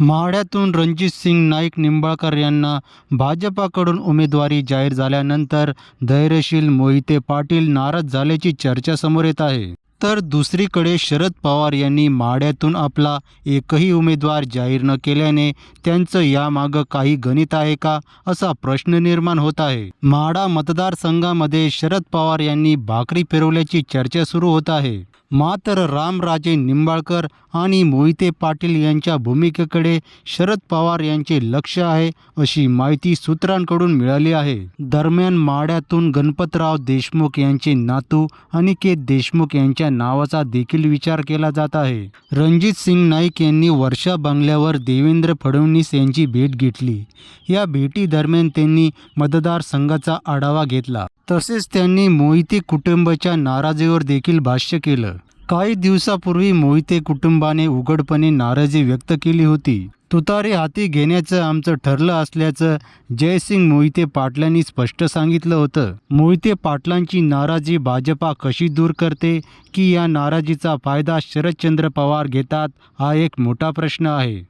माढ्यातून रणजितसिंग नाईक निंबाळकर यांना भाजपाकडून उमेदवारी जाहीर झाल्यानंतर धैर्यशील मोहिते पाटील नाराज झाल्याची चर्चा समोर येत आहे. तर दुसरीकडे शरद पवार यांनी माड्यातून आपला एकही उमेदवार जाहीर न केल्याने त्यांचं यामागं काही गणित आहे का असा प्रश्न निर्माण होत आहे. माडा मतदारसंघामध्ये शरद पवार यांनी भाकरी फिरवल्याची चर्चा सुरू होत आहे. मात्र रामराजे निंबाळकर आणि मोहिते पाटील यांच्या भूमिकेकडे शरद पवार यांचे लक्ष आहे अशी माहिती सूत्रांकडून मिळाली आहे. दरम्यान माड्यातून गणपतराव देशमुख यांचे नातू अनिकेत देशमुख यांच्या यांच्या नावाचा देखील विचार केला जात आहे. रणजित सिंग नाईक यांनी वर्षा बंगल्यावर देवेंद्र फडणवीस यांची भेट घेतली. या भेटीदरम्यान त्यांनी मतदारसंघाचा आढावा घेतला. तसेच त्यांनी मोहिते कुटुंबाच्या नाराजीवर देखील भाष्य केलं. काही दिवसापूर्वी मोहिते कुटुंबाने उघडपणे नाराजी व्यक्त केली होती. तुतारी हाती घेण्याचं आमचं ठरलं असल्याचं जयसिंग मोहिते पाटलांनी स्पष्ट सांगितलं होतं. मोहिते पाटलांची नाराजी भाजपा कशी दूर करते की या नाराजीचा फायदा शरदचंद्र पवार घेतात हा एक मोठा प्रश्न आहे.